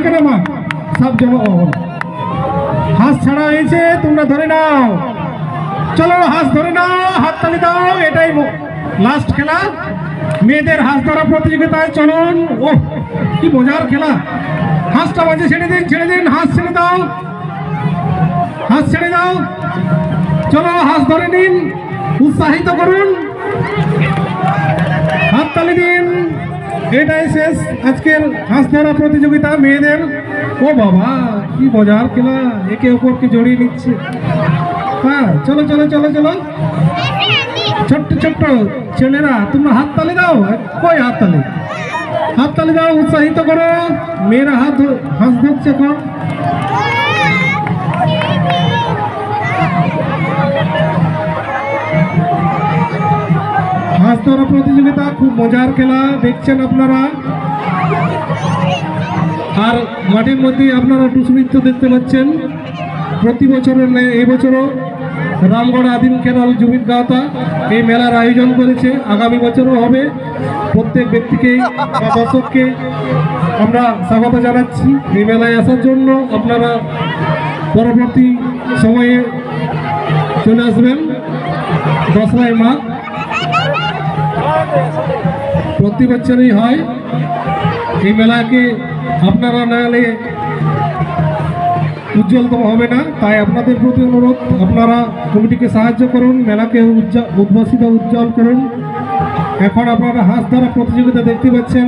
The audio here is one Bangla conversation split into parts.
এখানে মা। সব জমা হাঁস ছাড়া হয়েছে, তোমরা ধরে নাও। চলো হাঁস ধরে নাও হাততালি দাও, এটাই লাস্ট খেলা। মেয়েদের হাঁস ধরা প্রতিযোগিতায় চলুন। ও কি মজার খেলা। হাঁসটা মাঝে ছেড়ে দিন ছেড়ে দিন, হাঁস ছেড়ে দাও। হাঁস ছেড়ে দাও। চলো হাঁস ধরে নিন। উৎসাহিত করুন। এটাই শেষ আজকের হাঁস ধরা প্রতিযোগিতা মেয়েদের। ও বাবা, কি মজার খেলা, একে অপরকে জড়িয়ে নিচ্ছে। হ্যাঁ চলো চলো চলো চলো। ছোট্ট ছোট্ট ছেলেরা, তোমরা হাততালি দাও। কই হাততালি হাততালি দাও, উৎসাহিত করো। মেয়েরা হাত হাঁস ধরছে এখন। হাঁস প্রতিযোগিতা, খুব মজার খেলা দেখছেন আপনারা। আর মাঠের মধ্যে আপনারা টুসু নৃত্য দেখতে পাচ্ছেন। প্রতি বছরের ন্যায় এই বছরও রামগড় আদিম কেনাল জমির গাঁথা এই মেলার আয়োজন করেছে। আগামী বছরও হবে। প্রত্যেক ব্যক্তিকে বা দর্শককে আমরা স্বাগত জানাচ্ছি এই মেলায় আসার জন্য। আপনারা পরবর্তী সময়ে চলে আসবেন। দশরাই মাঘ প্রতি বছরই হয়। এই মেলাকে আপনারা না এলে উজ্জ্বলতম হবে না। তাই আপনাদের প্রতি অনুরোধ আপনারা কমিটিকে সাহায্য করুন মেলাকে উদ্ভাসিত উজ্জ্বল করুন। এখন আপনারা হাঁস ধরা প্রতিযোগিতা দেখতে পাচ্ছেন।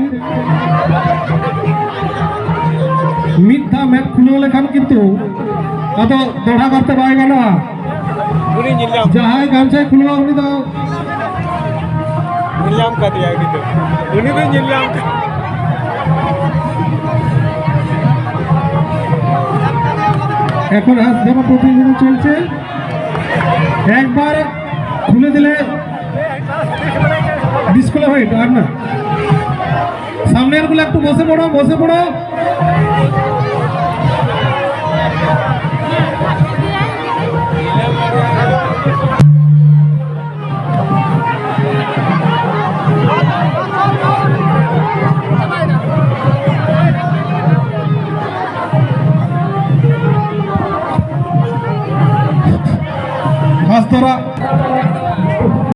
মিথ্যা ম্যাপ খুলে লেখান কিন্তু অত দড়া করতে পারবে না। যাহাই গামছায় খুলবা উনি তো দিয়া কিন্তু উনি তো নিলাম এখন হাত ধরা প্রতিযোগিতা চলছে। একবার খুলে দিলে ডিসকোয়ালিফাইড আর না। সামনেরগুলো একটু বসে পড়ো বসে পড়ো। 好吧